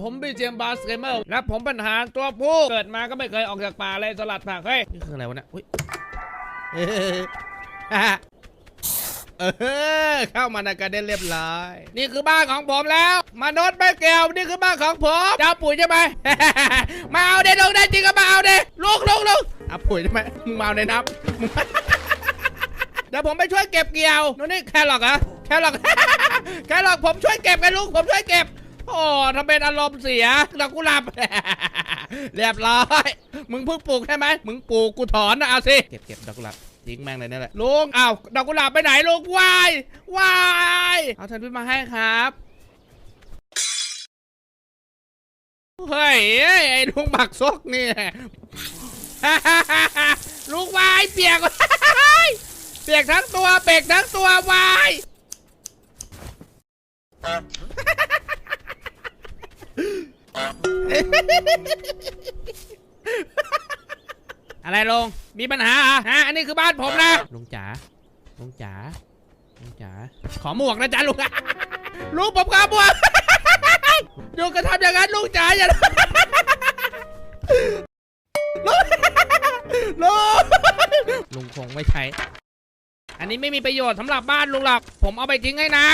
ผมบีเจมบาสเกมเมอร์และผมป็นทหาตัวผู้เกิดมาก็ไม่เคยออกจากป่าเลยสลัดผักเฮ้ยนี่คืออะไรวะเนี่ยอุ้ยเออเออเข้ามาในกระเด็นเรียบร้อย นี่คือบ้านของผมแล้ว มนุษย์ไม่เกี่ยวนี่คือบ้านของผมจะเอาปุ๋ยใช่ไหมมาเอาเด็ลงได้จริงก็มาเอาเด็ลูกลูกลูกเอาปุ๋ยใช่ไหมมึงมาเอาในน้ำเดี๋ยวผมไปช่วยเก็บเกี่ยวนู่นนี่แครอทเหรอะแครอทแครอทผมช่วยเก็บไงลูกผมช่วยเก็บ โอ้ทำเป็นอารมณ์เสียดอกกุหลาบ เรียบร้อย มึงเพิ่งปลูกใช่ไหมมึงปลูกกูถอนนะเอาสิ เก็บเก็บดอกกุหลาบทิ้งแม่งเลยนั่นแหละลุงอ้าวดอกกุหลาบไปไหนลุงวายวายเอาแซนด์วิมาให้ครับเฮ้ยเอ้ยไอ้ลุงบักซกนี่ลุงวายเปียกเปียกทั้งตัวเปียกทั้งตัววาย อะไรลง มีปัญหาเหรอฮะอันนี้คือบ้านผมนะลุงจ๋าลุงจ๋าลุงจ๋าขอหมวกนะจ๊ะลุงลุงผมขอหมวกลุงก็ทำอย่างนั้นลุงจ๋าอย่าลุงลุงลุงคงไม่ใช้อันนี้ไม่มีประโยชน์สำหรับบ้านลุงหรอก ผมเอาไปทิ้งให้นะ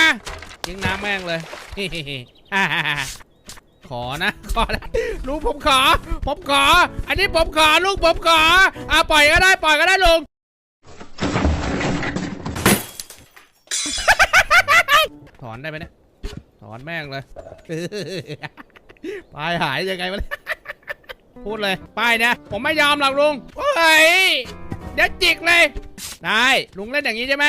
ทิ้งน้ำแม่งเลยข อนะ ขอนะลุงผมขอ ผมขอ อันนี้ผมขอลุงผมขออ่าปล่อยก็ได้ปล่อยก็ได้ลุงถอนได้ไหมเนี่ยถอนแม่งเลยปลายหายยังไงวะเนี่ยพูดเลยป้ายเนี่ยผมไม่ยอมหรอกลุงเฮ้ยเดี๋ยวจิกเลย ได้ลุงเล่นอย่างนี้ใช่ไหม